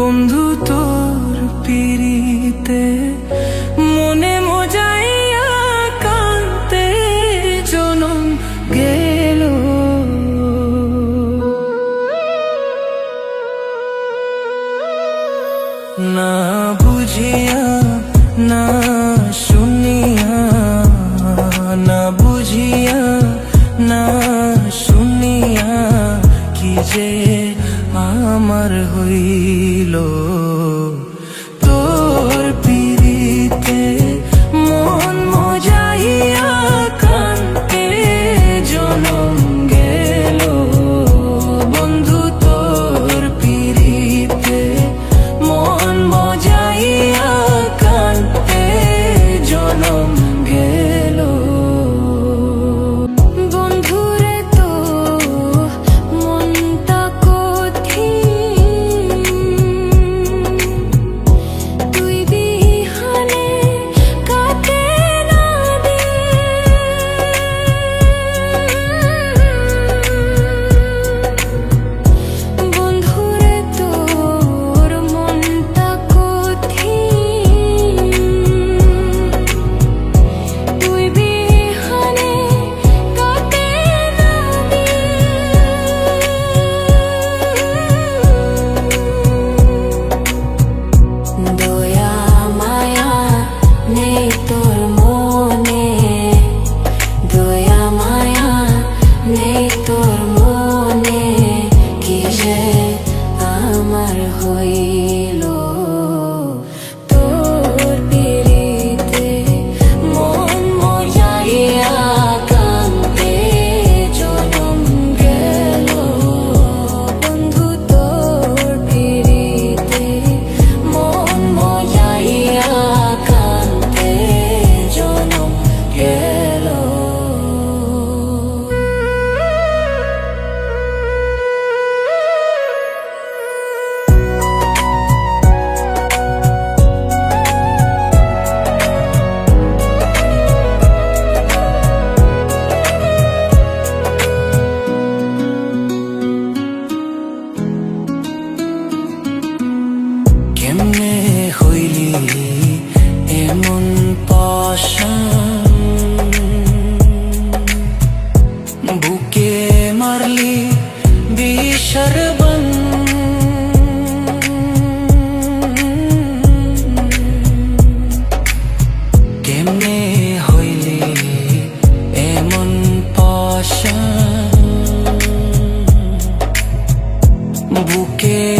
বন্ধু তোর পিড়িতে, মনে মজাইয়া কান্তে জনম গেল। না বুঝিয়া, না শুনিয়া, না বুঝিয়া, না শুনিয়া কি যে আমার হইল। তোর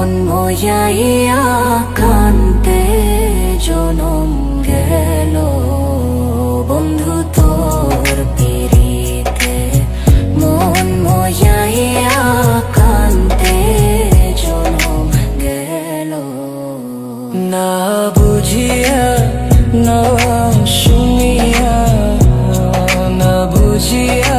মন মজাইয়া কান্তে জনম গেল। বন্ধু তোর মন মজাইয়া কান্তে জনম গেল। না বুঝিয়া, না শুনিয়া, না বুঝিয়া